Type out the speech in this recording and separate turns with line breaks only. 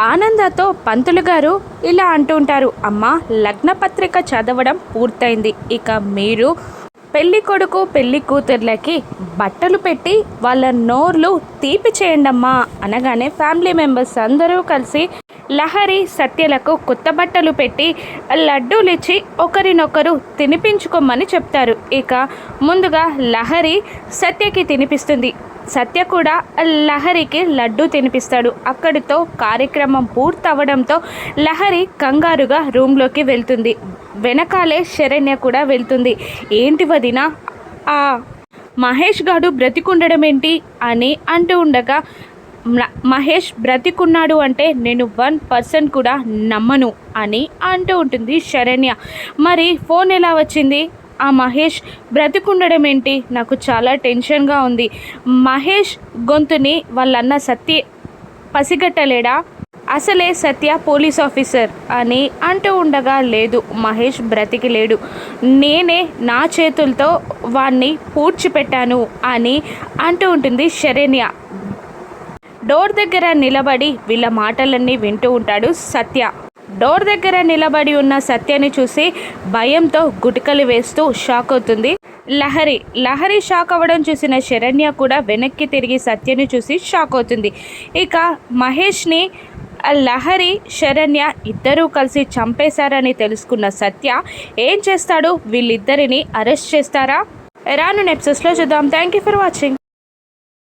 ఆనందతో పంతులు గారు ఇలా అంటుంటారు అమ్మ లగ్నపత్రిక చదవడం పూర్తయింది. ఇక మీరు పెళ్ళి కొడుకు పెళ్ళి కూతుర్లకి బట్టలు పెట్టి వాళ్ళ నోర్లు తీపి చేయండమ్మా అనగానే ఫ్యామిలీ మెంబర్స్ అందరూ కలిసి లహరి సత్యలకు కొత్త బట్టలు పెట్టి లడ్డూలు ఇచ్చి ఒకరినొకరు తినిపించుకోమని చెప్తారు. ఇక ముందుగా లహరి సత్యకి తినిపిస్తుంది. సత్య కూడా లహరికి లడ్డు తినిపిస్తాడు. అక్కడితో కార్యక్రమం పూర్తవడంతో లహరి కంగారుగా రూమ్లోకి వెళ్తుంది. వెనకాలే శరణ్య కూడా వెళ్తుంది. ఏంటి వదిన? ఆ మహేష్ గాడు బ్రతికుండడం ఏంటి అని అంటూ ఉండగా మహేష్ బ్రతికున్నాడు అంటే నేను వన్ పర్సెంట్ కూడా నమ్మను అని అంటూ ఉంటుంది శరణ్య. మరి ఫోన్ ఎలా వచ్చింది? ఆ మహేష్ బ్రతికుండడం ఏంటి? నాకు చాలా టెన్షన్గా ఉంది. మహేష్ గొంతుని వాళ్ళన్న సత్య పసిగట్టలేడా? అసలే సత్య పోలీస్ ఆఫీసర్ అని అంటూ ఉండగా లేదు మహేష్ బ్రతికి లేడు నేనే నా చేతులతో వాణ్ణి పూడ్చిపెట్టాను అని అంటూ ఉంటుంది శరణ్య. డోర్ దగ్గర నిలబడి వీళ్ళ మాటలన్నీ వింటూ ఉంటాడు సత్య. డోర్ దగ్గర నిలబడి ఉన్న సత్యని చూసి భయంతో గుటకలు వేస్తూ షాక్ అవుతుంది లహరి. లహరి షాక్ అవ్వడం చూసిన శరణ్య కూడా వెనక్కి తిరిగి సత్యని చూసి షాక్ అవుతుంది. ఇక మహేష్ని ఆ లహరి శరణ్య ఇద్దరూ కలిసి చంపేశారని తెలుసుకున్న సత్య ఏం చేస్తాడు? వీళ్ళిద్దరిని అరెస్ట్ చేస్తారా? రాను నెప్సెస్లో చూద్దాం. Thank you for watching.